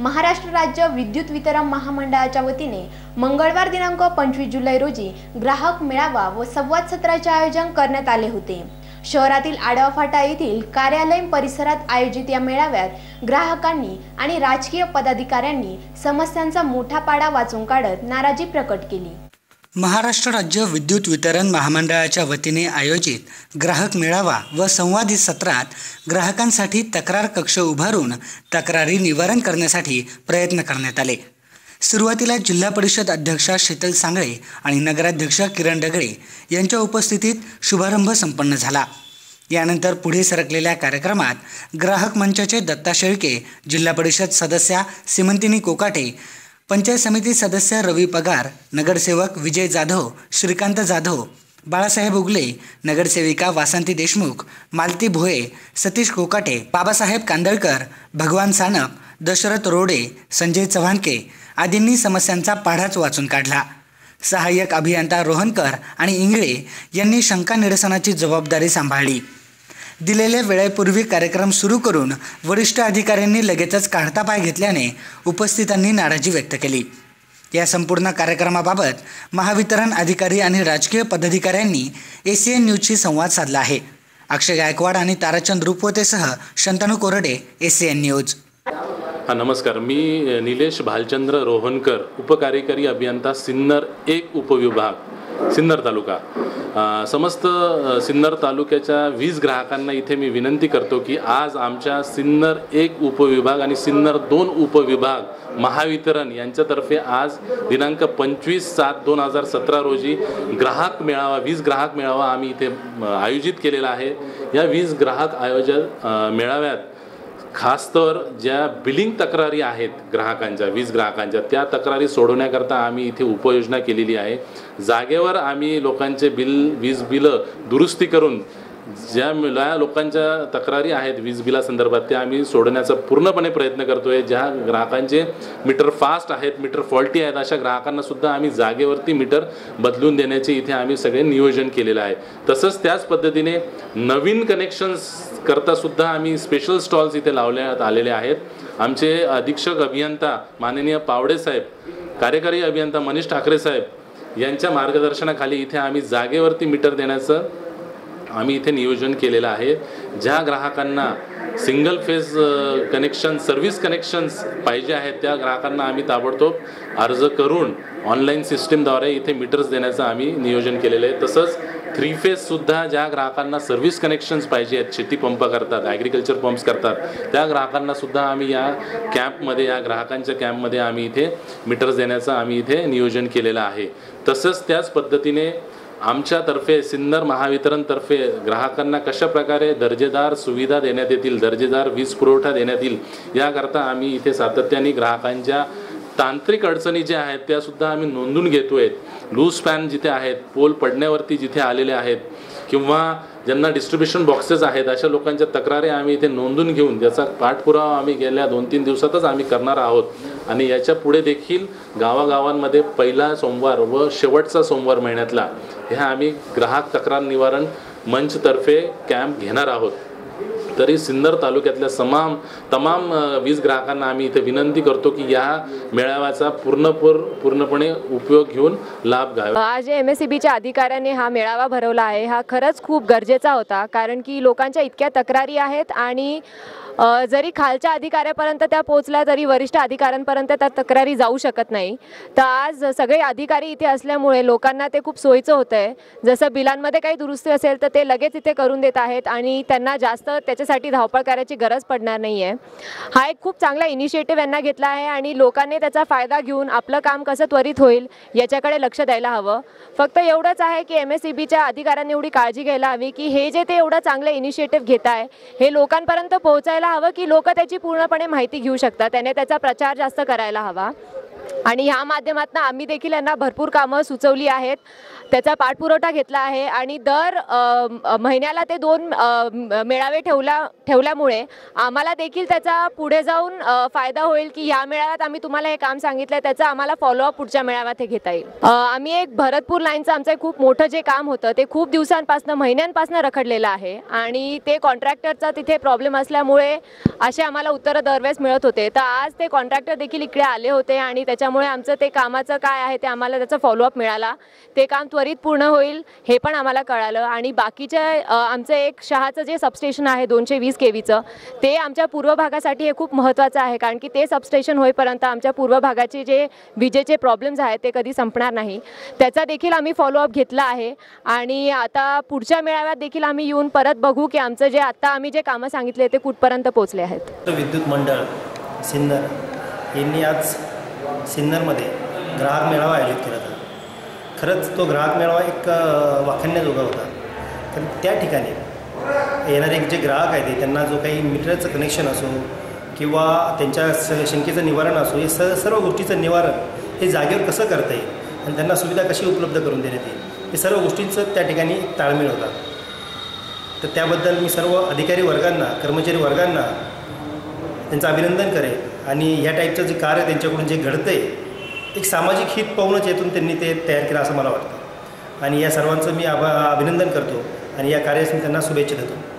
महाराष्ट्र राज्य विद्युत वितरण महामंडळाच्या वतीने मंगळवार दिनांक पंचवीस जुलै रोजी ग्राहक मेळावा व संवाद सत्राचे आयोजन करण्यात आले होते. शहरातील आडवा फाटा येथील कार्यालय परिसरात आयोजित या मेळाव्यात ग्राहकांनी आणि राजकीय पदाधिकाऱ्यांनी समस्यांचा मोठा पाडा वाचून काढत नाराजी प्रकट केली. महाराष्ट्र राज्य विद्युत वितरण महामंडळाच्या वतीने आयोजित ग्राहक मेळावा व संवादी सत्रात ग्राहकांसाठी तक्रार कक्ष उभारून तक्रारी निवारण करण्यासाठी प्रयत्न करण्यात आले. सुरुवातीला जिल्हा परिषद अध्यक्षा शीतल सांगळे आणि नगराध्यक्ष किरण डगळे यांच्या उपस्थितीत शुभारंभ संपन्न झाला. यानंतर पुढे सरकलेल्या कार्यक्रमात ग्राहक मंचाचे दत्ता शेळके जिल्हा परिषद सदस्या सिमंतिनी कोकाटे पंचायत समिती सदस्य रवी पगार नगरसेवक विजय जाधव श्रीकांत जाधव बाळासाहेब उगले नगरसेविका वासंती देशमुख मालती भोये सतीश कोकाटे बाबासाहेब कांदळकर भगवान सानप दशरथ रोडे संजय चव्हाणके आदींनी समस्यांचा पाढाच वाचून काढला. सहाय्यक अभियंता रोहनकर आणि इंगळे यांनी शंका निरसनाची जबाबदारी सांभाळली. दिलेल्या वेळेपूर्वी कार्यक्रम सुरू करून वरिष्ठ अधिकाऱ्यांनी लगेचच काढता पाय घेतल्याने उपस्थितांनी नाराजी व्यक्त केली. या संपूर्ण कार्यक्रमाबाबत महावितरण अधिकारी आणि राजकीय पदाधिकाऱ्यांनी ए सी एन न्यूजशी संवाद साधला आहे. अक्षय गायकवाड आणि ताराचंद रुपवतेसह शंतनू कोरडे ए सी एन न्यूज हा नमस्कार. मी निलेश भालचंद्र रोहनकर उपकार्यकारी अभियंता सिन्नर एक उपविभाग सिन्नर तालुका. समस्त सिन्नर तालुक्याच्या वीज ग्राहकांना इथे मी विनंती करतो की आज आमच्या सिन्नर एक उपविभाग आणि सिन्नर दोन उपविभाग महावितरण यांच्यातर्फे आज दिनांक पंचवीस सात दोन हजार सतरा रोजी ग्राहक मेळावा वीज ग्राहक मेळावा आम्ही इथे आयोजित केलेला आहे. या वीज ग्राहक आयोजन मेळाव्यात खास तर ज्या बिलिंग तक्रारी आहेत ग्राहकांच्या वीज ग्राहकांच्या त्या तक्रारी सोडवण्याकरता आम्ही इथे उपाययोजना केलेली आहे. जागेवर आम्ही लोकांचे बिल वीज बिलं दुरुस्ती करून ज्या ज्या लोकांच्या तक्रारी आहेत वीज बिलासंदर्भात त्या आम्ही सोडण्याचा पूर्णपणे प्रयत्न करतो आहे ज्या ग्राहकांचे मीटर फास्ट आहेत मीटर फॉल्टी आहेत अशा ग्राहकांना सुद्धा आम्ही जागेवरती मीटर बदलून देण्याचे इथे आम्ही सगळे नियोजन केलेलं आहे. तसंच त्याच पद्धतीने नवीन कनेक्शन्स करता सुद्धा आम्ही स्पेशल स्टॉल्स इथे लावण्यात आलेले आहेत. आमचे अधीक्षक अभियंता माननीय पावडे साहेब कार्यकारी अभियंता मनीष ठाकरे साहेब यांच्या मार्गदर्शनाखाली इथे आम्ही जागेवरती मीटर देण्याचं आम्ही इथे नियोजन केलेलं आहे. ज्या ग्राहकांना single phase connection service connections पाहिजे आहेत त्या ग्राहकांना आम्ही ताबडतोब अर्ज करून ऑनलाईन सिस्टीमद्वारे इथे मीटर्स देण्याचं आम्ही नियोजन केलेलं आहे. तसंच थ्री फेजसुद्धा ज्या ग्राहकांना सर्व्हिस कनेक्शन्स पाहिजे आहेत शेती पंप करतात ॲग्रिकल्चर पंप्स करतात त्या ग्राहकांनासुद्धा आम्ही या कॅम्पमध्ये या ग्राहकांच्या कॅम्पमध्ये आम्ही इथे मीटर्स देण्याचं आम्ही इथे नियोजन केलेलं आहे. तसंच त्याच पद्धतीने आमच्यातर्फे सिन्नर महावितरणतर्फे ग्राहकांना कशा प्रकारे दर्जेदार सुविधा देण्यात येतील दर्जेदार वीज पुरवठा देण्यात येईल याकरता आम्ही इथे सातत्याने ग्राहकांच्या तांत्रिक अडचणी ज्या आहेत त्यासुद्धा आम्ही नोंदून घेतोय. लूज फॅन जिथे आहेत पोल पडण्यावरती जिथे आलेले आहेत किंवा ज्यांना डिस्ट्रीब्युशन बॉक्सेस आहेत अशा लोकांच्या तक्रारी आम्ही इथे नोंदून घेऊन त्याचा पाठपुरावा आम्ही गेल्या दोन तीन दिवसातच आम्ही करणार आहोत. आणि याच्यापुढे देखील गावागावांमध्ये पहिला सोमवार व शेवटचा सोमवार महिन्यातला ह्या आम्ही ग्राहक तक्रार निवारण मंचतर्फे कॅम्प घेणार आहोत. तरी सिन्नर तालुक्यातल्या तमाम तमाम वीज ग्राहकांना आम्ही इथे विनंती करतो की या मेळाव्याचा पूर्णपूर पूर्णपणे उपयोग घेऊन लाभ घ्यावा. आज एम एस सी बीच्या अधिकाऱ्यांनी हा मेळावा भरवला आहे हा खरंच खूप गरजेचा होता कारण की लोकांच्या इतक्या तक्रारी आहेत आणि जरी खालच्या अधिकाऱ्यापर्यंत त्या पोहोचल्या तरी वरिष्ठ अधिकाऱ्यांपर्यंत त्या तक्रारी जाऊ शकत नाही. तर आज सगळे अधिकारी इथे असल्यामुळे लोकांना ते खूप सोयीचं होतं आहे जसं बिलांमध्ये काही दुरुस्ती असेल तर ते लगेच इथे करून देत आहेत आणि त्यांना जास्त त्याच्यासाठी धावपळ करायची गरज पडणार नाही आहे हा एक खूप चांगला इनिशिएटिव्ह यांना घेतला आहे आणि लोकांनी त्याचा फायदा घेऊन आपलं काम कसं त्वरित होईल याच्याकडे लक्ष द्यायला हवं. फक्त एवढंच आहे की एम एस सी बीच्या अधिकाऱ्यांनी एवढी काळजी घ्यायला हवी की हे जे ते एवढं चांगलं इनिशिएटिव्ह घेत आहे हे लोकांपर्यंत पोहोचायला हवं की लोक त्याची पूर्णपणे माहिती घेऊ शकतात त्याने त्याचा प्रचार जास्त करायला हवा. आणि ह्या माध्यमातून आम्ही देखील यांना भरपूर कामं सुचवली आहेत. त्याचा पाठपुरवठा घेतला आहे आणि दर महिन्याला ते दोन मेळावे ठेवला ठेवल्यामुळे आम्हाला देखील त्याचा पुढे जाऊन फायदा होईल की ह्या मेळाव्यात आम्ही तुम्हाला हे काम सांगितलं आहे त्याचा आम्हाला फॉलोअप पुढच्या मेळाव्यात हे घेता येईल. आम्ही एक भरतपूर लाईनचं आमचं एक खूप मोठं जे काम होतं ते खूप दिवसांपासून महिन्यांपासून रखडलेलं आहे आणि ते कॉन्ट्रॅक्टरचा तिथे प्रॉब्लेम असल्यामुळे असे आम्हाला उत्तरं दरवेळेस मिळत होते. तर आज ते कॉन्ट्रॅक्टर देखील इकडे आले होते आणि त्याच्यामुळे आमचं ते कामाचं काय आहे ते आम्हाला त्याचा फॉलोअप मिळाला. ते काम त्वरित पूर्ण होईल हे पण आम्हाला कळालं. आणि बाकीच्या आमचं एक शहाचं जे सबस्टेशन आहे दोनशे वीस के व्हीचं ते आमच्या पूर्व भागासाठी हे खूप महत्त्वाचं आहे. कारण की ते सबस्टेशन होईपर्यंत आमच्या पूर्व भागाचे जे विजेचे प्रॉब्लेम्स आहेत ते कधी संपणार नाही. त्याचा देखील आम्ही फॉलोअप घेतला आहे. आणि आता पुढच्या मेळाव्यात देखील आम्ही येऊन परत बघू की आमचं जे आत्ता आम्ही जे कामं सांगितले ते कुठपर्यंत पोहोचले आहेत. विद्युत मंडळ सिन्नर यांनी आज सिन्नरमध्ये ग्राहक मेळावा आयोजित केला होता. खरंच तो ग्राहक मेळावा एक वाखण्याजोगा होता. कारण त्या ठिकाणी येणारे जे ग्राहक आहेत त्यांना जो काही मीटरचं कनेक्शन असो किंवा त्यांच्या स शंकेचं निवारण असो हे स सर्व गोष्टीचं निवारण हे जागेवर कसं करता येईल आणि त्यांना सुविधा कशी उपलब्ध करून देण्यात येईल हे सर्व गोष्टींचं त्या ठिकाणी एक ताळमेळ होता. तर त्याबद्दल मी सर्व अधिकारी वर्गांना कर्मचारी वर्गांना त्यांचं अभिनंदन करेन. आणि ह्या टाईपचं जे कार्य त्यांच्याकडून जे घडतंय एक सामाजिक हित पाहूनच यातून त्यांनी ते तयार केलं असं मला वाटतं. आणि या सर्वांचं मी आभा अभिनंदन करतो. आणि या कार्यास मी त्यांना शुभेच्छा देतो.